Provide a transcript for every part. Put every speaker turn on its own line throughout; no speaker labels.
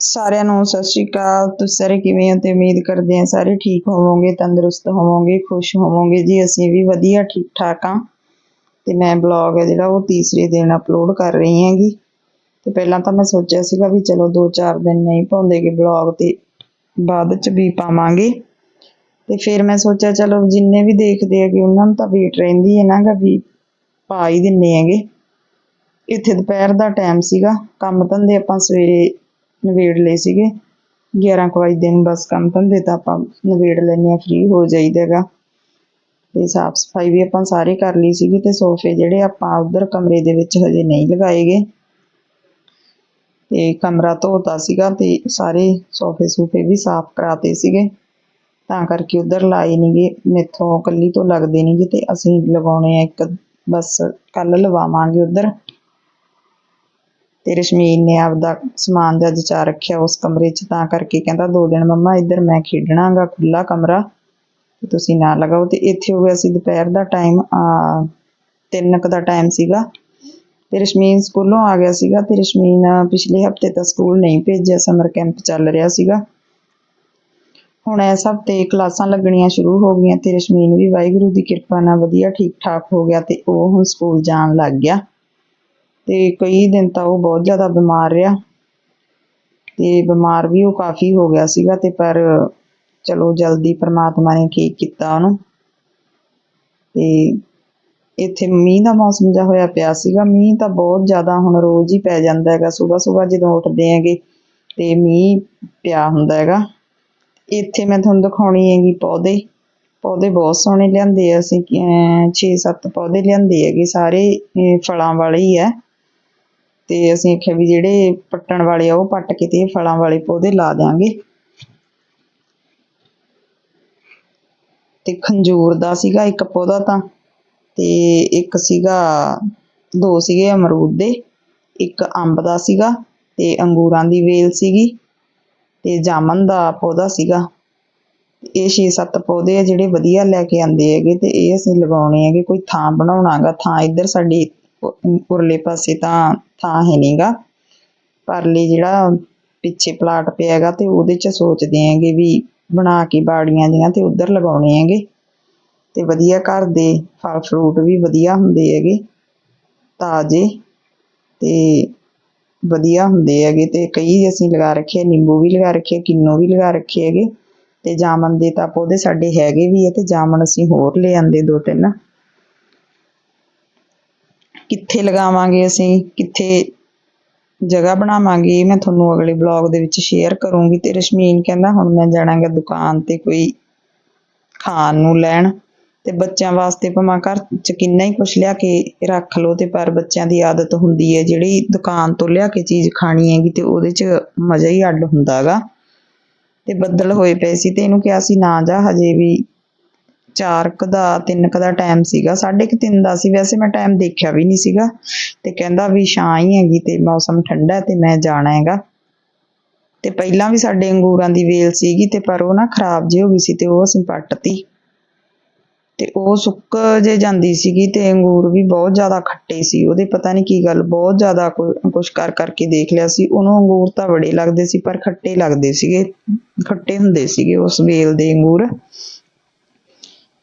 ਸਾਰਿਆਂ ਨੂੰ ਸਤਿ ਸ਼੍ਰੀ ਅਕਾਲ। ਤੁਸੀਂ ਸਾਰੇ ਕਿਵੇਂ ਹੋ ਤੇ ਉਮੀਦ ਕਰਦੇ ਹਾਂ ਸਾਰੇ ਠੀਕ ਹੋਵੋਗੇ, ਤੰਦਰੁਸਤ ਹੋਵੋਗੇ, ਖੁਸ਼ ਹੋਵੋਗੇ। ਜੀ, ਅਸੀਂ ਵੀ ਵਧੀਆ ਠੀਕ ਠਾਕ ਹਾਂ। ਤੇ ਮੈਂ ਬਲੌਗ ਹੈ ਜਿਹੜਾ, ਉਹ ਤੀਸਰੇ ਦਿਨ ਅਪਲੋਡ ਕਰ ਰਹੀ ਹੈਗੀ। ਤੇ ਪਹਿਲਾਂ ਤਾਂ ਮੈਂ ਸੋਚਿਆ ਸੀਗਾ ਵੀ ਚਲੋ 2-4 ਦਿਨ ਨਹੀਂ ਪਾਉਂਦੇਗੇ ਬਲੌਗ ਤੇ ਬਾਅਦ ਚ ਵੀ ਪਾਵਾਂਗੇ। ਤੇ ਫਿਰ ਮੈਂ ਸੋਚਿਆ, ਚਲੋ ਜਿੰਨੇ ਵੀ ਦੇਖਦੇ ਹੈਗੇ, ਉਹਨਾਂ ਨੂੰ ਤਾਂ ਵੇਟ ਰਹਿੰਦੀ ਹੈ ਨਾ ਗਾ ਵੀ ਪਾ ਹੀ ਦਿੰਨੇ ਹੈਗੇ। ਇੱਥੇ ਦੁਪਹਿਰ ਦਾ ਟਾਈਮ ਸੀਗਾ। ਕੰਮ ਧੰਦੇ ਆਪਾਂ ਸਵੇਰੇ ਨਵੇੜ ਲਏ ਸੀਗੇ। 11 ਕੁ ਵਜੇ ਦਿਨ ਬਸ ਕੰਮ ਧੰਦੇ ਤਾਂ ਆਪਾਂ ਨਵੇੜ ਲੈਂਦੇ ਹਾਂ ਫ੍ਰੀ ਹੋ ਜਾਈਦਾ ਹੈਗਾ। ਤੇ ਸਾਫ਼ ਸਫ਼ਾਈ ਵੀ ਆਪਾਂ ਸਾਰੇ ਕਰ ਲਈ ਸੀਗੀ ਤੇ ਸੋਫੇ ਜਿਹੜੇ ਆਪਾਂ ਉਧਰ ਕਮਰੇ ਦੇ ਵਿੱਚ ਹਜੇ ਨਹੀਂ ਲਗਾਏਗੇ ਤੇ ਕਮਰਾ ਧੋਤਾ ਸੀਗਾ ਤੇ ਸਾਰੇ ਸੋਫੇ ਸੂਫੇ ਵੀ ਸਾਫ਼ ਕਰਾਤੇ ਸੀਗੇ। ਤਾਂ ਕਰਕੇ ਉਧਰ ਲਾਏ ਨਹੀਂਗੇ ਮੇਥੋਂ ਕੱਲੀ ਤੋਂ ਲੱਗਦੇ ਨਹੀਂਗੇ ਤੇ ਅਸੀਂ ਲਗਾਉਣੇ ਆ ਇੱਕ ਬਸ ਕੱਲ ਲਵਾਵਾਂਗੇ ਉਧਰ। ਤੇ ਰਸ਼ਮੀਨ ਨੇ ਆਪਦਾ ਸਮਾਨ ਦਾ ਜਚਾ ਰੱਖਿਆ ਉਸ ਕਮਰੇ 'ਚ, ਤਾਂ ਕਰਕੇ ਕਹਿੰਦਾ ਦੋ ਦਿਨ ਮੰਮਾ ਇੱਧਰ ਮੈਂ ਖੇਡਣਾਗਾ ਖੁੱਲਾ ਕਮਰਾ। ਤੁਸੀਂ ਨਾ ਲਗਾਓ ਤੇ ਇੱਥੇ ਹੋ ਗਿਆ ਸੀ ਦੁਪਹਿਰ ਦਾ ਟਾਈਮ ਤਿੰਨ ਕੁ ਦਾ ਟਾਈਮ ਸੀਗਾ। ਤੇ ਰਸ਼ਮੀਨ ਸਕੂਲੋਂ ਆ ਗਿਆ ਸੀਗਾ ਤੇ ਰਸ਼ਮੀਨ ਪਿਛਲੇ ਹਫ਼ਤੇ ਤਾਂ ਸਕੂਲ ਨਹੀਂ ਭੇਜਿਆ ਸਮਰ ਕੈਂਪ ਚੱਲ ਰਿਹਾ ਸੀਗਾ। ਹੁਣ ਇਸ ਹਫ਼ਤੇ ਕਲਾਸਾਂ ਲੱਗਣੀਆਂ ਸ਼ੁਰੂ ਹੋ ਗਈਆਂ ਤੇ ਰਸ਼ਮੀਨ ਵੀ ਵਾਹਿਗੁਰੂ ਦੀ ਕਿਰਪਾ ਨਾਲ ਵਧੀਆ ਠੀਕ ਠਾਕ ਹੋ ਗਿਆ ਤੇ ਉਹ ਹੁਣ ਸਕੂਲ ਜਾਣ ਲੱਗ ਗਿਆ। ਤੇ ਕਈ ਦਿਨ ਤਾਂ ਉਹ ਬਹੁਤ ਜ਼ਿਆਦਾ ਬਿਮਾਰ ਰਿਹਾ ਤੇ ਬਿਮਾਰ ਵੀ ਉਹ ਕਾਫੀ ਹੋ ਗਿਆ ਸੀਗਾ ਤੇ ਪਰ ਚਲੋ ਜਲਦੀ ਪ੍ਰਮਾਤਮਾ ਨੇ ਠੀਕ ਕੀਤਾ ਉਹਨੂੰ। ਤੇ ਇੱਥੇ ਮੀਂਹ ਦਾ ਮੌਸਮ ਜਿਹਾ ਹੋਇਆ ਪਿਆ ਸੀਗਾ, ਮੀਂਹ ਤਾਂ ਬਹੁਤ ਜ਼ਿਆਦਾ ਹੁਣ ਰੋਜ਼ ਹੀ ਪੈ ਜਾਂਦਾ ਹੈਗਾ ਸਵੇਰ ਸਵੇਰ ਜਦੋਂ ਉੱਠਦੇ ਹੈਗੇ ਤੇ ਮੀਂਹ ਪਿਆ ਹੁੰਦਾ ਹੈਗਾ। ਇੱਥੇ ਮੈਂ ਤੁਹਾਨੂੰ ਦਿਖਾਉਣੀ ਹੈਗੀ ਪੌਦੇ ਪੌਦੇ ਬਹੁਤ ਸੋਹਣੇ ਲਿਆਂਦੇ ਆ ਅਸੀਂ 6-7 ਪੌਦੇ ਲਿਆਂਦੇ ਹੈਗੇ ਸਾਰੇ ਫਲਾਂ ਵਾਲੇ ਹੀ ਹੈ ਤੇ ਅਸੀਂ ਆਖਿਆ ਵੀ ਜਿਹੜੇ ਪੱਟਣ ਵਾਲੇ ਆ, ਉਹ ਪੱਟ ਕੇ ਤੇ ਫਲਾਂ ਵਾਲੇ ਪੌਦੇ ਲਾ ਦਿਆਂਗੇ। ਤੇ ਖੰਜੂਰ ਦਾ ਸੀਗਾ ਇੱਕ ਪੌਦਾ ਤਾਂ, ਤੇ ਇੱਕ ਸੀਗਾ, ਦੋ ਸੀਗੇ ਅਮਰੂਦ ਦੇ, ਇੱਕ ਅੰਬ ਦਾ ਸੀਗਾ, ਤੇ ਅੰਗੂਰਾਂ ਦੀ ਵੇਲ ਸੀਗੀ, ਤੇ ਜਾਮਨ ਦਾ ਪੌਦਾ ਸੀਗਾ। ਇਹ 6-7 ਪੌਦੇ ਆ ਜਿਹੜੇ ਵਧੀਆ ਲੈ ਕੇ ਆਂਦੇ ਹੈਗੇ ਤੇ ਇਹ ਅਸੀਂ ਲਗਾਉਣੇ ਹੈਗੇ, ਕੋਈ ਥਾਂ ਬਣਾਉਣਾਗਾ ਥਾਂ ਇੱਧਰ ਸਾਡੀ ਉਰਲੇ ਪਾਸੇ ਤਾਂ ਥਾਂ ਹੈ ਨਹੀਂਗਾ ਪਰਲੇ ਜਿਹੜਾ ਪਿੱਛੇ ਪਲਾਟ ਪਿਆ ਹੈਗਾ ਤੇ ਉਹਦੇ 'ਚ ਸੋਚਦੇ ਹੈਗੇ ਵੀ ਬਣਾ ਕੇ ਬਾੜੀਆਂ ਜੀਆਂ ਤੇ ਉੱਧਰ ਲਗਾਉਣੇ ਹੈਗੇ। ਤੇ ਵਧੀਆ ਘਰ ਦੇ ਫਲ ਫਰੂਟ ਵੀ ਵਧੀਆ ਹੁੰਦੇ ਹੈਗੇ, ਤਾਜ਼ੇ ਤੇ ਵਧੀਆ ਹੁੰਦੇ ਹੈਗੇ। ਤੇ ਕਈ ਅਸੀਂ ਲਗਾ ਰੱਖੇ ਨਿੰਬੂ ਵੀ ਲਗਾ ਰੱਖੇ ਕਿੰਨੂ ਵੀ ਲਗਾ ਰੱਖੇ ਹੈਗੇ। ਤੇ ਜਾਮਨ ਦੇ ਤਾਂ ਪੌਦੇ ਸਾਡੇ ਹੈਗੇ ਵੀ ਹੈ ਤੇ ਜਾਮਨ ਅਸੀਂ ਹੋਰ ਲੈ ਆਂਦੇ ਦੋ ਤਿੰਨ। ਕਿੱਥੇ ਲਗਾਵਾਂਗੇ ਅਸੀਂ, ਕਿੱਥੇ ਜਗ੍ਹਾ ਬਣਾਵਾਂਗੇ ਮੈਂ ਤੁਹਾਨੂੰ ਅਗਲੇ ਬਲੌਗ ਦੇ ਵਿੱਚ ਸ਼ੇਅਰ ਕਰੂੰਗੀ। ਤੇ ਰਸ਼ਮੀਨ ਕਹਿੰਦਾ, ਹੁਣ ਮੈਂ ਜਾਣਾਗਾ ਦੁਕਾਨ ਤੇ ਕੋਈ ਖਾਣ ਨੂੰ ਲੈਣ। ਤੇ ਬੱਚਿਆਂ ਵਾਸਤੇ ਭਾਵੇਂ ਘਰ 'ਚ ਕਿੰਨਾ ਹੀ ਕੁਛ ਲਿਆ ਕੇ ਰੱਖ ਲਓ, ਤੇ ਪਰ ਬੱਚਿਆਂ ਦੀ ਆਦਤ ਹੁੰਦੀ ਹੈ, ਜਿਹੜੀ ਦੁਕਾਨ ਤੋਂ ਲਿਆ ਕੇ ਚੀਜ਼ ਖਾਣੀ ਹੈਗੀ, ਤੇ ਉਹਦੇ 'ਚ ਮਜ਼ਾ ਹੀ ਅੱਡ ਹੁੰਦਾ ਹੈਗਾ ਤੇ ਬੱਦਲ ਹੋਏ ਪਏ ਸੀ, ਤੇ ਇਹਨੂੰ ਕਿਹਾ ਸੀ, ਨਾ ਜਾ, ਹਜੇ ਵੀ ਚਾਰ ਕੁ ਦਾ, ਤਿੰਨ ਕੁ ਦਾ ਟਾਈਮ ਸੀਗਾ, ਸਾਢੇ ਕੁ ਤਿੰਨ ਦਾ ਸੀ। ਵੈਸੇ ਮੈਂ ਟਾਈਮ ਦੇਖਿਆ ਵੀ ਨਹੀਂ ਸੀਗਾ ਤੇ ਕਹਿੰਦਾ ਵੀ ਛਾਂ ਹੀ ਹੈਗੀ ਤੇ ਮੌਸਮ ਠੰਡਾ ਤੇ ਮੈਂ ਜਾਣਾ ਹੈਗਾ। ਤੇ ਪਹਿਲਾਂ ਵੀ ਸਾਡੇ ਅੰਗੂਰਾਂ ਦੀ ਵੇਲ ਸੀਗੀ ਤੇ ਪਰ ਉਹ ਨਾ ਖਰਾਬ ਜਿਹੀ ਹੋ ਗਈ ਸੀ ਤੇ ਉਹ ਅਸੀਂ ਪੱਟਤੀ ਤੇ। ਉਹ ਸੁੱਕ ਜੇ ਜਾਂਦੀ ਸੀਗੀ ਤੇ ਅੰਗੂਰ ਵੀ ਬਹੁਤ ਜ਼ਿਆਦਾ ਖੱਟੇ ਸੀ। ਉਹਦੇ ਪਤਾ ਨਹੀਂ ਕੀ ਗੱਲ, ਬਹੁਤ ਜ਼ਿਆਦਾ ਕੁਛ ਕਰ ਕਰਕੇ ਦੇਖ ਲਿਆ ਸੀ। ਉਹਨੂੰ ਅੰਗੂਰ ਤਾਂ ਬੜੇ ਲੱਗਦੇ ਸੀ ਪਰ ਖੱਟੇ ਲੱਗਦੇ ਸੀਗੇ, ਖੱਟੇ ਹੁੰਦੇ ਸੀਗੇ ਉਸ ਵੇਲ ਦੇ ਅੰਗੂਰ।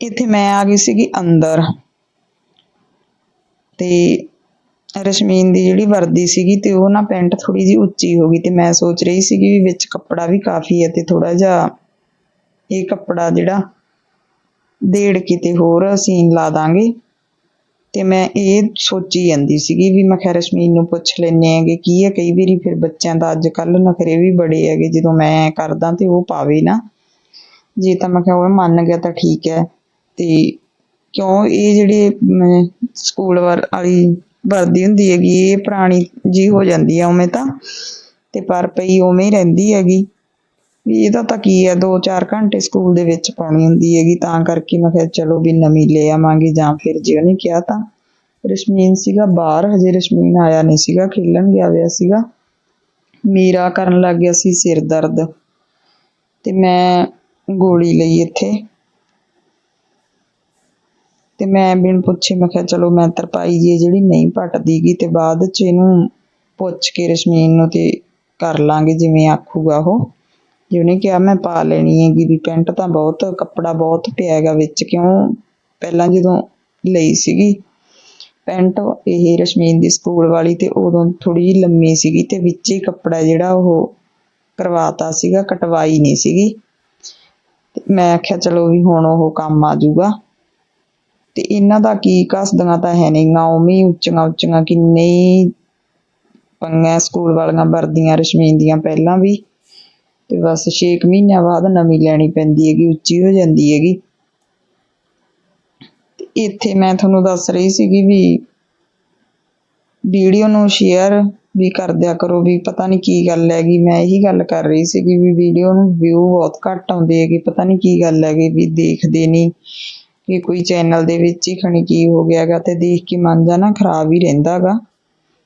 ਇੱਥੇ ਮੈਂ ਆ ਗਈ ਸੀਗੀ ਅੰਦਰ। ਤੇ ਰਸ਼ਮੀਨ ਦੀ ਜਿਹੜੀ ਵਰਦੀ ਸੀਗੀ ਤੇ ਉਹ ਨਾ ਪੈਂਟ ਥੋੜੀ ਜਿਹੀ ਉੱਚੀ ਹੋ ਗਈ ਤੇ ਮੈਂ ਸੋਚ ਰਹੀ ਸੀਗੀ ਵੀ ਵਿੱਚ ਕੱਪੜਾ ਵੀ ਕਾਫੀ ਹੈ ਤੇ ਥੋੜਾ ਜਿਹਾ ਇਹ ਕੱਪੜਾ ਜਿਹੜਾ ਦੇੜ ਕਿਤੇ ਹੋਰ ਸੀਨ ਲਾ ਦਾਂਗੇ। ਤੇ ਮੈਂ ਇਹ ਸੋਚੀ ਜਾਂਦੀ ਸੀਗੀ ਵੀ ਮੈਂ ਖੈਰ ਰਸ਼ਮੀਨ ਨੂੰ ਪੁੱਛ ਲੈਨੇ ਆਂਗੇ ਕੀ ਹੈ, ਕਈ ਵਾਰੀ ਫਿਰ ਬੱਚਿਆਂ ਦਾ ਅੱਜ ਕੱਲ ਨਖਰੇ ਵੀ ਬੜੇ ਹੈਗੇ, ਜਦੋਂ ਮੈਂ ਕਰਦਾ ਤੇ ਉਹ ਪਾਵੇ ਨਾ। ਜੇ ਤਾਂ ਮੈਂ ਕਿਹਾ ਉਹ ਮੰਨ ਗਿਆ ਤਾਂ ਠੀਕ ਹੈ। ਤੇ ਕਿਉਂ ਇਹ ਜਿਹੜੇ ਸਕੂਲ ਵਾਲੀ ਵਰਦੀ ਹੁੰਦੀ ਹੈਗੀ, ਇਹ ਪੁਰਾਣੀ ਜੀ ਹੋ ਜਾਂਦੀ ਹੈ ਉਵੇਂ ਤਾਂ, ਤੇ ਪਰ ਪਈ ਉਵੇਂ ਹੀ ਰਹਿੰਦੀ ਹੈਗੀ। ਵੀ ਇਹਦਾ ਤਾਂ ਕੀ ਹੈ 2-4 ਘੰਟੇ ਸਕੂਲ ਦੇ ਵਿੱਚ ਪਾਉਣੀ ਹੁੰਦੀ ਹੈਗੀ, ਤਾਂ ਕਰਕੇ ਮੈਂ ਕਿਹਾ ਚਲੋ ਵੀ ਨਵੀਂ ਲੈ ਆਵਾਂਗੇ ਜਾਂ ਫਿਰ ਜੇ ਉਹਨੇ ਕਿਹਾ ਤਾਂ। ਰਸ਼ਮੀਨ ਸੀਗਾ ਬਾਹਰ, ਹਜੇ ਰਸ਼ਮੀਨ ਆਇਆ ਨਹੀਂ ਸੀਗਾ, ਖੇਲਣ ਗਿਆ ਹੋਇਆ ਸੀਗਾ। ਮੇਰਾ ਕਰਨ ਲੱਗ ਗਿਆ ਸੀ, ਸਿਰ ਦਰਦ। ਤੇ ਮੈਂ ਗੋਲੀ ਲਈ ਇੱਥੇ। ਤੇ ਮੈਂ ਬਿਨ ਪੁੱਛੇ ਮੈਂ ਕਿਹਾ, ਚਲੋ ਮੈਂ ਤਰਪਾਈ ਜੀ, ਜਿਹੜੀ ਨਹੀਂ ਪਟਦੀਗੀ ਤੇ ਬਾਅਦ ਚ ਇਹਨੂੰ ਪੁੱਛ ਕੇ ਰਸ਼ਮੀਨ ਨੂੰ ਤੇ ਕਰ ਲਾਂਗੇ ਜਿਵੇਂ ਆਖੂਗਾ ਉਹ। ਜੇ ਉਹਨੇ ਕਿਹਾ, ਮੈਂ ਪਾ ਲੈਣੀ ਹੈਗੀ ਵੀ ਪੈਂਟ ਤਾਂ ਬਹੁਤ, ਕੱਪੜਾ ਬਹੁਤ ਪਿਆ ਹੈਗਾ ਵਿੱਚ, ਕਿਉਂ ਪਹਿਲਾਂ ਜਦੋਂ ਲਈ ਸੀਗੀ? ਪੈਂਟ ਇਹ ਰਸ਼ਮੀਨ ਦੀ ਸਕੂਲ ਵਾਲੀ ਤੇ ਉਦੋਂ ਥੋੜੀ ਜਿਹੀ ਲੰਮੀ ਸੀਗੀ ਤੇ ਵਿੱਚ ਹੀ ਕੱਪੜਾ ਜਿਹੜਾ ਉਹ ਕਰਵਾਤਾ ਸੀਗਾ, ਕਟਵਾਈ ਨਹੀਂ ਸੀਗੀ। ਤੇ ਮੈਂ ਆਖਿਆ, ਚਲੋ ਵੀ ਹੁਣ ਉਹ ਕੰਮ ਆ ਜਾਊਗਾ। ਤੇ ਇਹਨਾਂ ਦਾ ਕੀ ਕੱਸਦੀਆਂ ਤਾਂ ਹੈ ਨਹੀਂ ਗਾ ਉਵੇਂ ਉੱਚੀਆਂ ਉੱਚੀਆਂ ਕਿੰਨੇ ਹੀ ਪੰਗਾਂ ਸਕੂਲ ਵਾਲੀਆਂ ਵਰਦੀਆਂ, ਰਸ਼ਮੀਨ ਦੀਆਂ ਪਹਿਲਾਂ ਵੀ। ਤੇ ਬਸ ਛੇ ਕੁ ਮਹੀਨਿਆਂ ਬਾਅਦ ਨਵੀਂ ਲੈਣੀ ਪੈਂਦੀ ਹੈਗੀ, ਉੱਚੀ ਹੋ ਜਾਂਦੀ ਹੈਗੀ। ਤੇ ਇੱਥੇ ਮੈਂ ਤੁਹਾਨੂੰ ਦੱਸ ਰਹੀ ਸੀਗੀ ਵੀ ਵੀਡੀਓ ਨੂੰ ਸ਼ੇਅਰ ਵੀ ਕਰ ਦਿਆ ਕਰੋ, ਵੀ ਪਤਾ ਨਹੀਂ ਕੀ ਗੱਲ ਹੈਗੀ। ਮੈਂ ਇਹੀ ਗੱਲ ਕਰ ਰਹੀ ਸੀਗੀ ਵੀ ਵੀਡੀਓ ਨੂੰ ਵਿਊ ਬਹੁਤ ਘੱਟ ਆਉਂਦੇ ਹੈਗੇ, ਪਤਾ ਨਹੀਂ ਕੀ ਗੱਲ ਹੈਗੀ, ਵੀ ਦੇਖਦੇ ਨਹੀਂ। ਕਿ ਕੋਈ ਚੈਨਲ ਦੇ ਵਿੱਚ ਹੀ ਖਣੀ ਕੀ ਹੋ ਗਿਆ ਗਾ ਤੇ ਦੇਖ ਕੇ ਮਨ ਜਿਹਾ ਨਾ ਖਰਾਬ ਹੀ ਰਹਿੰਦਾ ਗਾ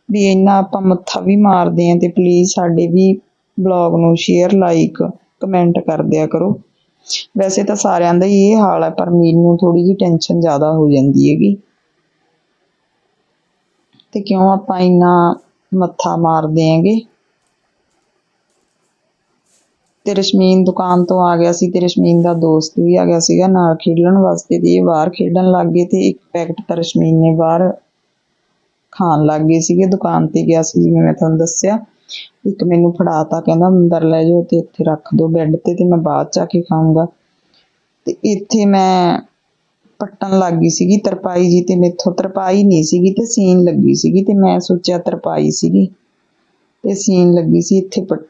ਵੀ ਇੰਨਾ ਆਪਾਂ ਮੱਥਾ ਵੀ ਮਾਰਦੇ ਹਾਂ ਤੇ ਪਲੀਜ਼ ਸਾਡੇ ਵੀ ਬਲੌਗ ਨੂੰ ਸ਼ੇਅਰ ਲਾਈਕ ਕਮੈਂਟ ਕਰ ਦਿਆ ਕਰੋ। ਵੈਸੇ ਤਾਂ ਸਾਰਿਆਂ ਦਾ ਹੀ ਇਹ ਹਾਲ ਹੈ, ਪਰ ਮੈਨੂੰ ਥੋੜੀ ਜਿਹੀ ਟੈਨਸ਼ਨ ਜ਼ਿਆਦਾ ਹੋ ਜਾਂਦੀ ਹੈਗੀ। ਤੇ ਕਿਉਂ ਆਪਾਂ ਇੰਨਾ ਮੱਥਾ ਮਾਰਦੇ ਆਂਗੇ ਤੇ ਰਸ਼ਮੀਨ ਦੁਕਾਨ ਤੋਂ ਆ ਗਿਆ ਸੀ ਤੇ ਰਸ਼ਮੀਨ ਦਾ ਦੋਸਤ ਵੀ ਆ ਗਿਆ ਸੀਗਾ ਨਾਲ ਖੇਡਣ ਵਾਸਤੇ ਤੇ ਇਹ ਬਾਹਰ ਖੇਡਣ ਲੱਗ ਗਏ ਤੇ ਇੱਕ ਪੈਕਟ ਤਾਂ ਰਸ਼ਮੀਨ ਨੇ ਬਾਹਰ ਖਾਣ ਲੱਗ ਗਏ ਸੀਗੇ, ਦੁਕਾਨ ਤੇ ਗਿਆ ਸੀ ਜਿਵੇਂ ਮੈਂ ਤੁਹਾਨੂੰ ਦੱਸਿਆ। ਇੱਕ ਮੈਨੂੰ ਫੜਾਤਾ, ਕਹਿੰਦਾ ਅੰਦਰ ਲੈ ਜਾਓ ਤੇ ਇੱਥੇ ਰੱਖ ਦਿਓ ਬੈੱਡ ਤੇ ਤੇ ਮੈਂ ਬਾਅਦ ਚ ਆ ਕੇ ਖਾਊਂਗਾ। ਤੇ ਇੱਥੇ ਮੈਂ ਪੱਟਣ ਲੱਗ ਗਈ ਸੀਗੀ ਤਰਪਾਈ ਜੀ ਤੇ ਮੈਥੋਂ ਤਰਪਾਈ ਨਹੀਂ ਸੀਗੀ ਤੇ ਸੀਨ ਲੱਗੀ ਸੀਗੀ ਤੇ ਮੈਂ ਸੋਚਿਆ ਤਰਪਾਈ ਸੀਗੀ। ਤੇ ਸੀਨ ਲੱਗੀ ਸੀ ਇੱਥੇ ਪੱਟ